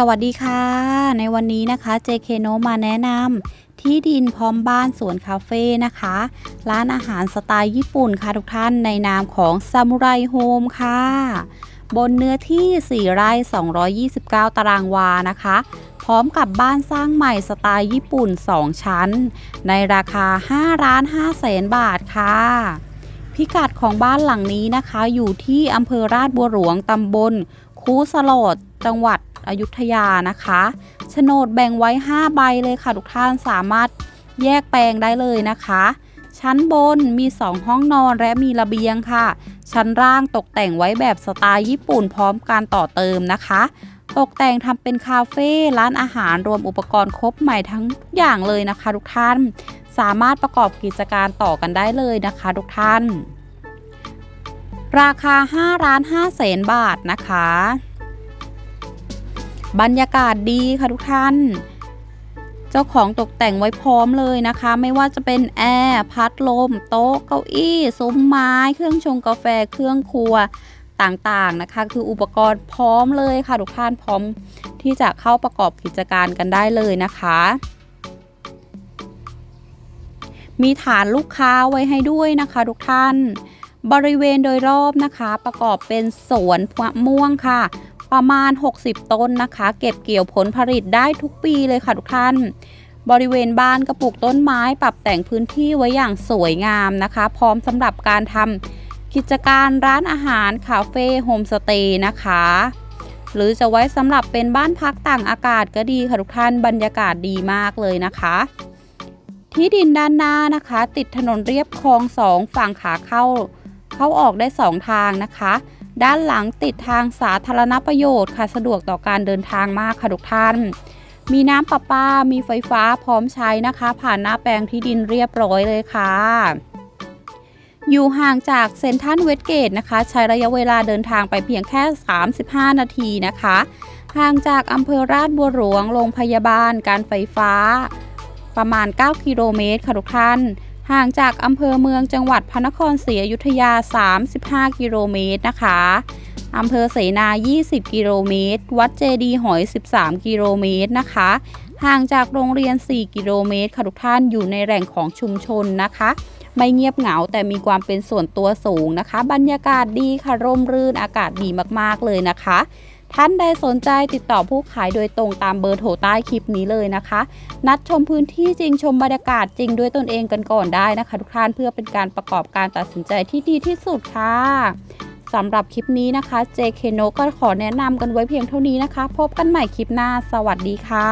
สวัสดีค่ะ ในวันนี้นะคะ JK n o มาแนะนำที่ดินพร้อมบ้านสวนคาเฟ่นะคะ ร้านอาหารสไตล์ญี่ปุ่นค่ะทุกท่านในนามของซามูไรโฮมค่ะ บนเนื้อที่ 4 ไร่ 229 ตารางวานะคะ พร้อมกับบ้านสร้างใหม่สไตล์ญี่ปุ่น 2 ชั้น ในราคา5ล้าน5แสนบาทค่ะพิกัดของบ้านหลังนี้นะคะ อยู่ที่อำเภอราชบัวหลวงตำบลคูสโลดจังหวัด อยุธยานะคะโฉนดแบ่งไว้ 5 ใบเลยค่ะ ทุกท่านสามารถแยกแปลงได้เลยนะคะ ชั้นบนมี 2 ห้องนอนและมีระเบียงค่ะ ชั้นล่างตกแต่งไว้แบบสไตล์ญี่ปุ่นพร้อมการต่อเติมนะคะ ตกแต่งทำเป็นคาเฟ่ร้านอาหารรวมอุปกรณ์ครบใหม่ทั้งอย่างเลยนะคะ ทุกท่านสามารถประกอบกิจการต่อกันได้เลยนะคะ ทุกท่าน ราคา5ล้าน5แสนบาทนะคะ บรรยากาศดีค่ะทุกท่าน เจ้าของตกแต่งไว้พร้อมเลยนะคะ ไม่ว่าจะเป็นแอร์พัดลม โต๊ะเก้าอี้ซุ้มไม้ เครื่องชงกาแฟเครื่องครัวต่างๆนะคะ คืออุปกรณ์พร้อมเลยค่ะทุกท่านพร้อมที่จะเข้าประกอบกิจการกันได้เลยนะคะ มีฐานลูกค้าไว้ให้ด้วยนะคะทุกท่าน บริเวณโดยรอบนะคะ ประกอบเป็นสวนมะม่วงค่ะ ประมาณ 60 ต้นนะคะ เก็บเกี่ยวผลผลิตได้ทุกปีเลยค่ะทุกท่าน บริเวณบ้านก็ปลูกต้นไม้ปรับแต่งพื้นที่ไว้อย่างสวยงามนะคะ พร้อมสำหรับการทำกิจการร้านอาหารคาเฟ่โฮมสเตย์นะคะหรือจะไว้สำหรับเป็นบ้านพักต่างอากาศก็ดีค่ะทุกท่านบรรยากาศดีมากเลยนะคะ ที่ดินด้านหน้านะคะ ติดถนนเรียบคลองสองฝั่งขาเข้า เข้าออกได้สองทางนะคะ ด้านหลังติดทางสาธารณประโยชน์ค่ะสะดวกต่อการเดินทางมากค่ะทุกท่าน มีน้ำประปา มีไฟฟ้าพร้อมใช้นะคะ ผ่านหน้าแปลงที่ดินเรียบร้อยเลยค่ะอยู่ห่างจากเซนทรัลเวสเกตนะคะ ใช้ระยะเวลาเดินทางไปเพียงแค่ 35 นาทีนะคะ ห่างจากอำเภอราชบัวหลวงโรงพยาบาล การไฟฟ้า ประมาณ 9 กิโลเมตรค่ะทุกท่าน ห่างจากอำเภอเมืองจังหวัดพระนครศรีอยุธยา 35 กิโลเมตรนะคะอำเภอเสนา 20 กิโลเมตร วัดเจดีหอย 13 กิโลเมตรนะคะ ห่างจากโรงเรียน 4 กิโลเมตรค่ะทุกท่านอยู่ในแหล่งของชุมชนนะคะ ไม่เงียบเหงาแต่มีความเป็นส่วนตัวสูงนะคะ บรรยากาศดีค่ะร่มรื่นอากาศดีมากๆเลยนะคะ ท่านใดสนใจติดต่อผู้ขายโดยตรงตามเบอร์โทรใต้คลิปนี้เลยนะคะ นัดชมพื้นที่จริงชมบรรยากาศจริงด้วยตนเองกันก่อนได้นะคะ ทุกท่านเพื่อเป็นการประกอบการตัดสินใจที่ดีที่สุดค่ะสำหรับคลิปนี้นะคะ JK n o ก็ขอแนะนำกันไว้เพียงเท่านี้นะคะ พบกันใหม่คลิปหน้า สวัสดีค่ะ